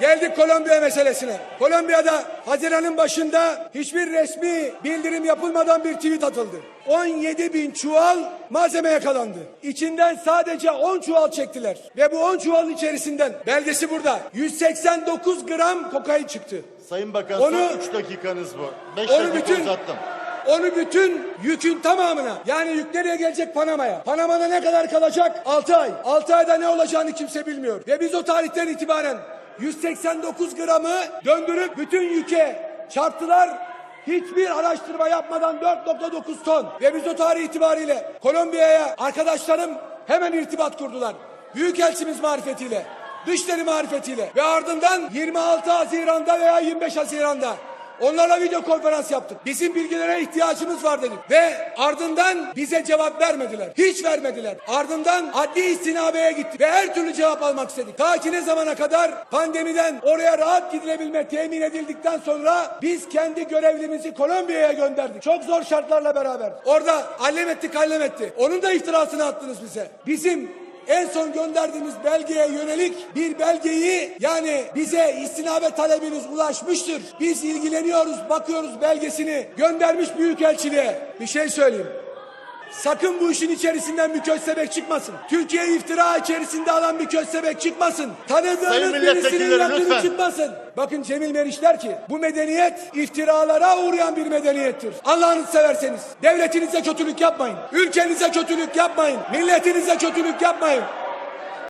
Geldik Kolombiya meselesine. Kolombiya'da Haziran'ın başında hiçbir resmi bildirim yapılmadan bir tweet atıldı. 17 bin çuval malzeme yakalandı. İçinden sadece 10 çuval çektiler. Ve bu 10 çuvalın içerisinden belgesi burada. 189 gram kokain çıktı. Sayın Bakan Onu- son 3 dakikanız bu. 5 Onu dakika bütün uzattım. onu bütün yükün tamamına yani yük nereye gelecek Panama'ya. Panama'da ne kadar kalacak? 6 ay. 6 ayda ne olacağını kimse bilmiyor. Ve biz o tarihten itibaren 189 gramı döndürüp bütün yüke çarptılar. Hiçbir araştırma yapmadan 4.9 ton. Ve biz o tarih itibariyle Kolombiya'ya arkadaşlarım hemen irtibat kurdular. Büyükelçimiz marifetiyle. Dışişleri marifetiyle ve ardından 26 Haziran'da veya 25 Haziran'da Onlarla video konferans yaptık. Bizim bilgilere ihtiyacımız var dedik. Ve ardından bize cevap vermediler. Hiç vermediler. Ardından adli istinabeye gittik. Ve her türlü cevap almak istedik. Ta ki ne zamana kadar pandemiden oraya rahat gidilebilme temin edildikten sonra biz kendi görevlimizi Kolombiya'ya gönderdik. Çok zor şartlarla beraber. Orada allem etti kallem etti. Onun da iftirasını attınız bize. Bizim en son gönderdiğimiz belgeye yönelik bir belgeyi yani bize istinabe talebiniz ulaşmıştır. Biz ilgileniyoruz, bakıyoruz belgesini göndermiş büyükelçiliğe. Bir şey söyleyeyim. Sakın bu işin içerisinden bir köstebek çıkmasın. Türkiye iftira içerisinde alan bir köstebek çıkmasın. Tanıdığınız birisinin yakını çıkmasın. Bakın Cemil Meriç der ki bu medeniyet iftiralara uğrayan bir medeniyettir. Allah'ınızı severseniz devletinize kötülük yapmayın. Ülkenize kötülük yapmayın. Milletinize kötülük yapmayın.